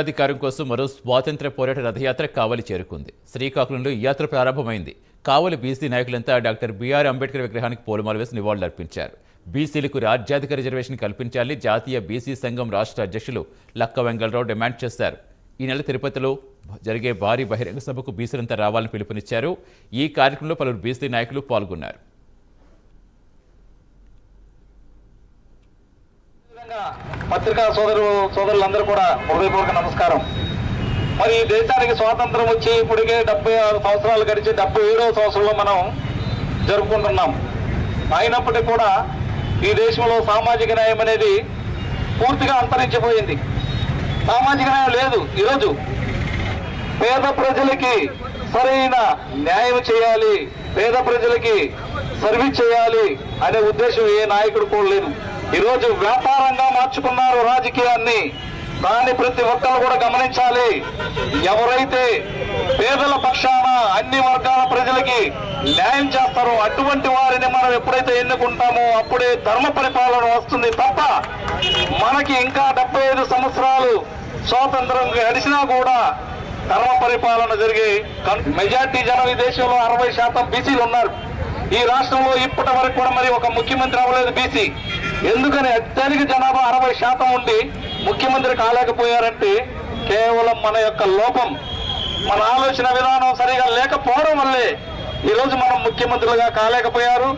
అధికారం కోసం మరో స్వాతంత్ర పోరాట రథయాత్ర కావలి చేరుకుంది. శ్రీకాకుళంలో ఈ యాత్ర ప్రారంభమైంది. కావలి బీసీ నాయకులంతా డాక్టర్ బిఆర్ అంబేద్కర్ విగ్రహానికి పూలమాలు వేసి నివాళులర్పించారు. బీసీలకు రాజ్యాధిక రిజర్వేషన్ కల్పించాలని జాతీయ బీసీ సంఘం రాష్ట్ర అధ్యక్షులు లక్క వెంగళరావు డిమాండ్ చేశారు. ఈ నెల తిరుపతిలో జరిగే భారీ బహిరంగ సభకు బీసీలంతా రావాలని పిలుపునిచ్చారు. ఈ కార్యక్రమంలో పలువురు బీసీ నాయకులు పాల్గొన్నారు. పత్రికా సోదరు సోదరులందరూ కూడా హృదయపూర్వక నమస్కారం. మరి ఈ దేశానికి స్వాతంత్రం వచ్చి ఇప్పటికే డెబ్బై ఆరు సంవత్సరాలు గడిచి డెబ్బై ఏడవ సంవత్సరంలో మనం జరుపుకుంటున్నాం. అయినప్పటికీ కూడా ఈ దేశంలో సామాజిక న్యాయం అనేది పూర్తిగా అంతరించిపోయింది. సామాజిక న్యాయం లేదు ఈరోజు. పేద ప్రజలకి సరైన న్యాయం చేయాలి పేద ప్రజలకి సర్వీస్ చేయాలి అనే ఉద్దేశం ఏ నాయకుడు కూడా లేదు. ఈరోజు వ్యాపారంగా మార్చుకున్నారు రాజకీయాన్ని. దాన్ని ప్రతి ఒక్కరు కూడా గమనించాలి ఎవరైతే పేదల పక్షాన అన్ని వర్గాల ప్రజలకి న్యాయం చేస్తారో అటువంటి వారిని మనం ఎప్పుడైతే ఎన్నుకుంటామో అప్పుడే ధర్మ పరిపాలన వస్తుంది తప్ప మనకి ఇంకా డెబ్బై ఐదు సంవత్సరాలు స్వాతంత్రం గడిచినా కూడా ధర్మ పరిపాలన జరిగే కన్- మెజార్టీ జనం ఈ దేశంలో అరవై శాతం బీసీలు ఉన్నారు. ఈ రాష్ట్రంలో ఇప్పటి వరకు కూడా మరి ఒక ముఖ్యమంత్రి అవ్వలేదు బీసీ. ఎందుకని అత్యధిక జనాభా అరవై శాతం ఉండి ముఖ్యమంత్రి కాలేకపోయారంటే కేవలం మన యొక్క లోపం. మన ఆలోచన విధానం సరిగా లేకపోవడం వల్లే ఈరోజు మనం ముఖ్యమంత్రులుగా కాలేకపోయారు.